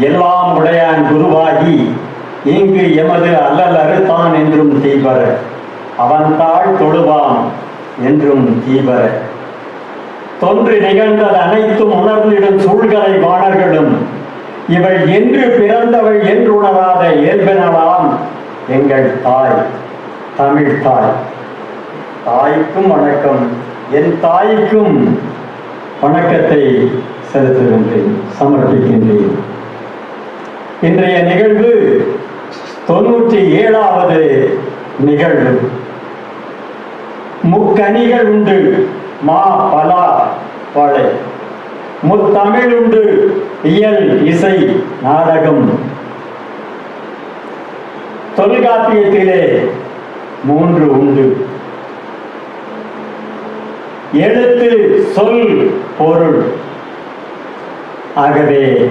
எல்லாம் உடையான் குருவாகி இங்கு எமது அல்லல் அறுத்தான் என்றும் தீபர அவன் தாழ் தொழுவான் என்றும் தீபர தொன்று நிகழ்ந்தது அனைத்தும் உணர்ந்திடும் சூழ்கலை வாணர்களும் இவள் என்று பிறந்தவள் என்று உணராத இயல்பினலாம் எங்கள் தாய் தமிழ் தாய். தாய்க்கும் வணக்கம் என் தாய்க்கும் வணக்கத்தை செலுத்துகின்றேன் சமர்ப்பிக்கின்றேன். இன்றைய நிகழ்வு தொண்ணூற்றி ஏழாவது நிகழ்வு. முக்கனிகள் உண்டு மா பலா பழை முத்தமிழ் உண்டு இயல் இசை நாடகம். தொல்காப்பியத்திலே மூன்று உண்டு. எழுத்து சொல் பொருள். ஆகவே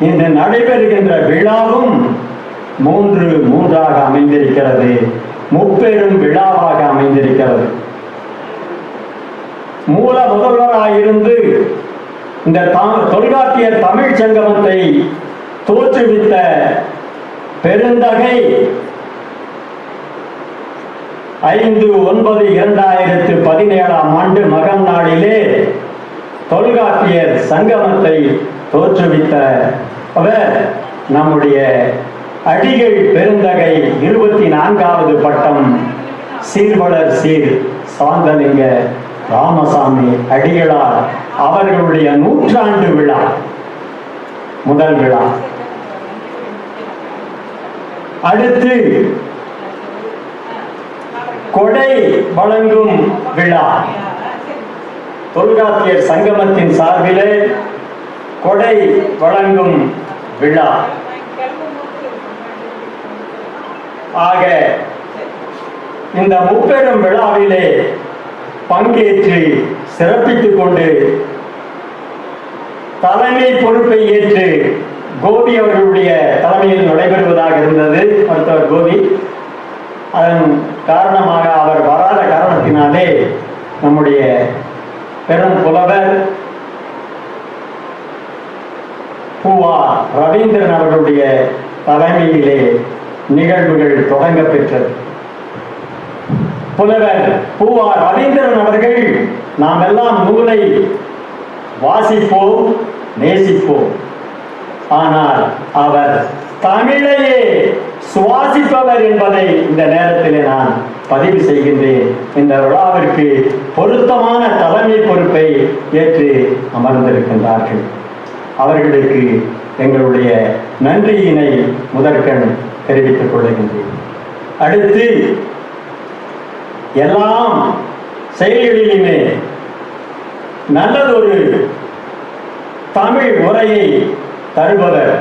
இன்று நடைபெறுகின்ற விழாவும் மூன்று மூன்றாக அமைந்திருக்கிறது. முப்பெரும் விழாவாக அமைந்திருக்கிறது. மூல முதல்வராயிருந்து இந்த தா- தொல்காப்பிய தமிழ் சங்கமத்தை தோற்றுவித்த பெருந்தகை ஐந்து ஒன்பது இரண்டாயிரத்து பதினேழாம் ஆண்டு மகம் நாளிலே தொல்காப்பியர் சங்கமத்தை தோற்றுவித்த அவர் நம்முடைய அடிகள் பெருந்தகை இருபத்தி நான்காவது பட்டம் சீர்வளர் சீர் சாந்தலிங்க ராமசாமி அடிகளார். அவர்களுடைய நூற்றாண்டு விழா முதல் விழா. அடுத்து கொடை வழங்கும் விழா. தொல்காப்பியர் சங்கமத்தின் சார்பிலே கொடை வழங்கும் விழா. ஆக இந்த முப்பெரும் விழாவிலே பங்கேற்று சிறப்பித்துக் கொண்டு தலைமை பொறுப்பை ஏற்று கோபி அவர்களுடைய தலைமையில் நடைபெறுவதாக இருந்தது மருத்துவர் கோபி. அதன் காரணமாக அவர் வராத காரணத்தினாலே நம்முடைய பெரும் புலவர் பூவா ரவீந்திரன் அவர்களுடைய தலைமையிலே நிகழ்வுகள் தொடங்க பெற்றது. புலவர் பூவா ரவீந்திரன் அவர்கள் நாம் எல்லாம் நூலை வாசிப்போம் நேசிப்போம். ஆனால் அவர் தமிழையே சுவாசிப்பவர் என்பதை இந்த நேரத்திலே நான் பதிவு செய்கின்றேன் இந்த விழாவிற்கு பொருத்தமான தலைமை பொறுப்பை ஏற்று அமர்ந்திருக்கின்றார்கள். அவர்களுக்கு எங்களுடைய நன்றியினை முதற்கண் தெரிவித்துக் கொள்கின்றேன். அடுத்து எல்லாம் செயல்களிலுமே நல்லதொரு தமிழ் உரையை தருபவர்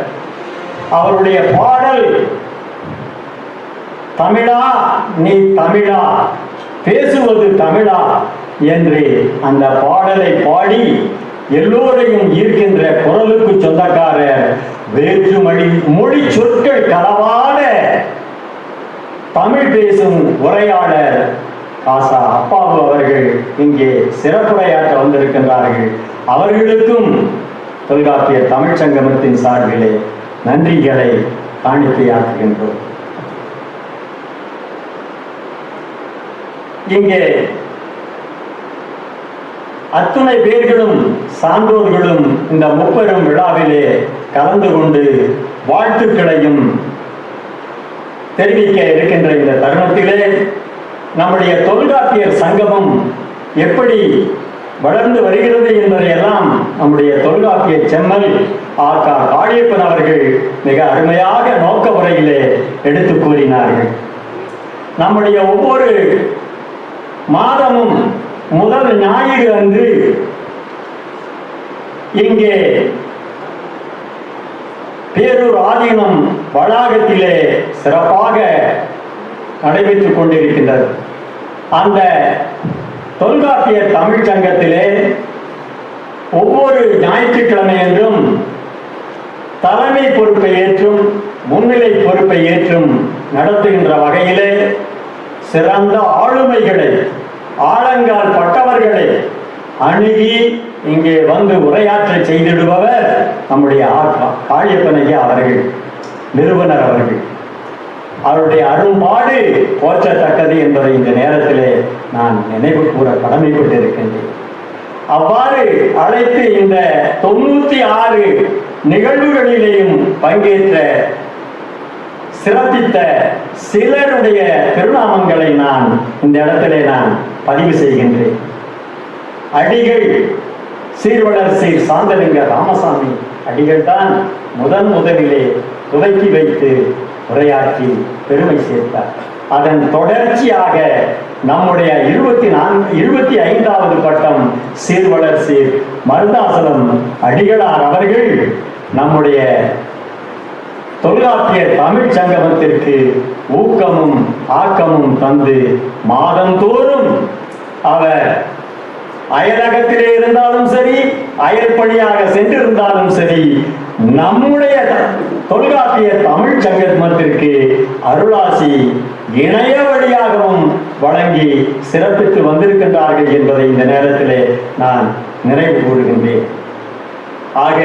அவருடைய பாடல் தமிழா நீ தமிழா பேசுவது தமிழா என்று அந்த பாடலை பாடி எல்லோரையும் ஈர்க்கின்ற குரலுக்கு சொந்தக்காரர் வேற்றுமொழி மொழி சொற்கள் களவான தமிழ் பேசும் உரையாளர் காசா அப்பாவு அவர்கள் இங்கே சிறப்புரையாற்ற வந்திருக்கின்றார்கள். அவர்களுக்கும் தொல்காப்பிய தமிழ்ச் சங்கமத்தின் சார்பிலே நன்றிகளை காணிக்கையாக்குகின்றோம். இங்கே அத்துணை பேர்களும் சான்றோர்களும் இந்த முப்பெரும் விழாவிலே கலந்து கொண்டு வாழ்த்துக்களையும் தெரிவிக்க இருக்கின்ற இந்த தருணத்திலே நம்முடைய தொல்காப்பியர் சங்கமம் எப்படி வளர்ந்து வருகிறது என்பதையெல்லாம் நம்முடைய தொல்காப்பிய செம்மல் ஆக்கா காளியப்பன் அவர்கள் மிக அருமையாக நோக்க முறையிலே எடுத்து கூறினார்கள். நம்முடைய ஒவ்வொரு மாதமும் முதல் ஞாயிறு அன்று இங்கே பேரூர் ஆதீனம் வளாகத்திலே சிறப்பாக நடைபெற்றுக் கொண்டிருக்கின்றது. அந்த தொல்காப்பிய தமிழ்ச் சங்கத்திலே ஒவ்வொரு ஞாயிற்றுக்கிழமை என்றும் தலைமை பொறுப்பை ஏற்றும் முன்னிலை பொறுப்பை ஏற்றும் நடத்துகின்ற வகையிலே சிறந்த ஆளுமைகளை ஆழங்கால் பட்டவர்களை அணுகி இங்கே வந்து உரையாற்ற செய்திடுபவர் நம்முடைய ஆத்மா காளியப்பன் அவர்கள் நிறுவனர் அவர்கள். அவருடைய அரும்பாடு போற்றத்தக்கது என்பதை இந்த நேரத்திலே நான் நினைவு கூற கடமைப்பட்டிருக்கின்றேன். அவ்வாறு அழைத்து இந்த தொண்ணூத்தி ஆறு நிகழ்வுகளிலேயும் பங்கேற்ற சிறப்பித்த சிலருடைய திருநாமங்களை நான் இந்த இடத்திலே நான் பதிவு செய்கின்றேன். அடிகள் சீர்வளர் சீர் சாந்தலிங்க ராமசாமி அடிகள் தான் முதன் முதலிலே துவக்கி வைத்து உரையாற்றி பெருமை சேர்த்தார். அதன் தொடர்ச்சியாக நம்முடைய இருபத்தி நான்கு இருபத்தி ஐந்தாவது பட்டம் சீர்வளர் சீர் மருதாசலம் அடிகளார் அவர்கள் நம்முடைய தொல்காப்பிய தமிழ் சங்கமத்திற்கு ஊக்கமும் ஆக்கமும் தந்து மாதந்தோறும் அவர் அயலகத்திலே இருந்தாலும் சரி அயற்பணியாக சென்றிருந்தாலும் சரி நம்முடைய தொல்காப்பிய தமிழ் சங்கமத்திற்கு அருளாசி இணைய வழியாகவும் வழங்கி சிறப்பித்து வந்திருக்கின்றார்கள் என்பதை இந்த நேரத்திலே நான் நினைவு கூறுகின்றேன். ஆக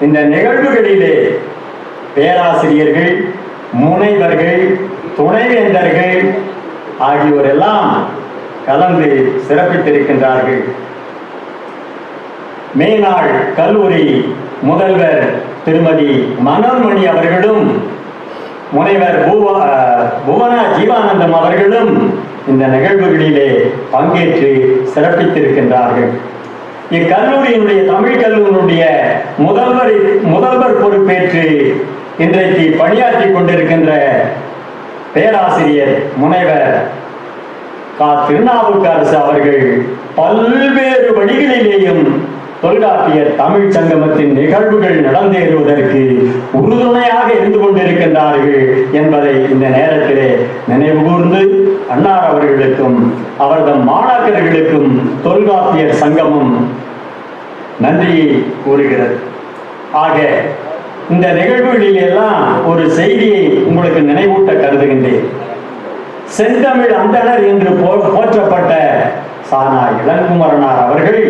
இந்த நிகழ்வுகளிலே பேராசிரியர்கள் முனைவர்கள் துணைவேந்தர்கள் ஆகியோரெல்லாம் கலந்து சிறப்பித்திருக்கின்றார்கள். மேனாள் கல்லூரி முதல்வர் திருமதி மனோன்மணி அவர்களும் முனைவர் பூவ புவனா ஜீவானந்தம் அவர்களும் இந்த நிகழ்வுகளிலே பங்கேற்று சிறப்பித்திருக்கின்றார்கள். இக்கல்லூரியினுடைய தமிழ் கல்லூரியினுடைய முதல்வர் முதல்வர் பொறுப்பேற்று இன்றைக்கு பணியாற்றி கொண்டிருக்கின்ற பேராசிரியர் முனைவர் கா. திருநாவுக்கரசு அவர்கள் பல்வேறு வழிகளிலேயும் தொல்காப்பியர் தமிழ் சங்கமத்தின் நிகழ்வுகள் நடந்தேறுவதற்கு உறுதுணையாக இருந்து கொண்டிருக்கின்றார்கள் என்பதை இந்த நேரத்திலே நினைவு கூர்ந்து அன்னார் அவர்களுக்கும் அவரது மாணாக்கர்களுக்கும் தொல்காப்பியர் சங்கமும் நன்றியை கூறுகிறது. ஆக இந்த நிகழ்வுகளில் எல்லாம் ஒரு செய்தியை உங்களுக்கு நினைவூட்ட கருதுகின்றேன். செந்தமிழ் அந்தணர் என்று போற்றப்பட்ட சானா இளங்குமரனார் அவர்கள்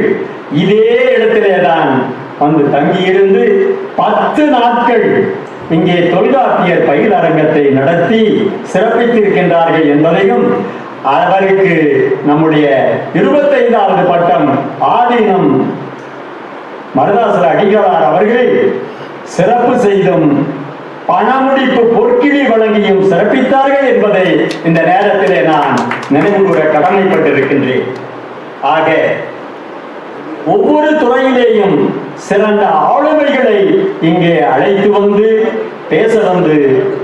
இதே இடத்திலே தான் வந்து தங்கியிருந்து பத்து நாட்கள் இங்கே தொல்காப்பியர் பயிலரங்கத்தை நடத்தி சிறப்பித்திருக்கின்றார்கள் என்பதையும் அவருக்கு நம்முடைய இருபத்தைந்தாவது பட்டம் ஆதீனம். மருதாசர் அடிகளார் அவர்கள் சிறப்பு செய்தும் பணமுடிப்பு பொற்கிழி வழங்கியும் சிறப்பித்தார்கள் என்பதை இந்த நேரத்திலே நான் நினைவு கூற கடமைப்பட்டிருக்கின்றேன். ஆக ஒவ்வொரு துறையிலேயும் சிறந்த ஆளுமைகளை இங்கே அழைத்து வந்து பேச வந்து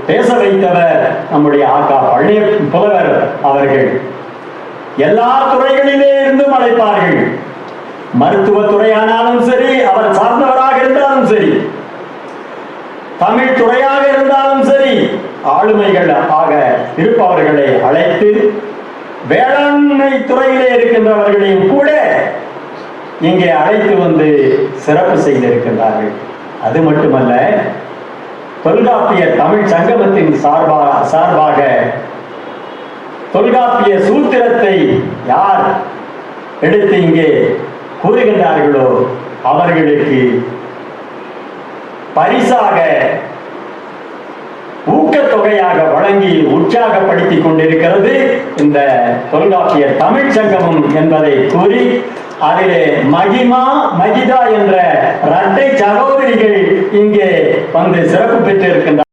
பேச வைத்தவர் நம்முடைய ஆக்கா பழைய புலவர் அவர்கள். எல்லா துறைகளிலே இருந்தும் அழைப்பார்கள். மருத்துவ துறையானாலும் சரி அவர் சார்ந்தவராக இருந்தாலும் சரி தமிழ் துறையாக இருந்தாலும் சரி ஆளுமைகள் ஆக இருப்பவர்களை அழைத்து வேளாண்மை துறையிலே இருக்கின்றவர்களையும் கூட இங்கே அழைத்து வந்து சிறப்பு செய்திருக்கின்றார்கள். அது மட்டுமல்ல தொல்காப்பிய தமிழ் சங்கமத்தின் சார்பாக சார்பாக தொல்காப்பிய சூத்திரத்தை யார் எடுத்து இங்கே கூறுகின்றார்களோ அவர்களுக்கு பரிசாக ஊக்கத்தொகையாக வழங்கி உற்சாகப்படுத்திக் கொண்டிருக்கிறது இந்த தொல்காப்பியர் தமிழ் சங்கமும் என்பதை கூறி அதிலே மகிமா மகிதா என்ற இரட்டை சகோதரிகள் இங்கே வந்து சிறப்பு பெற்றிருக்கின்றனர்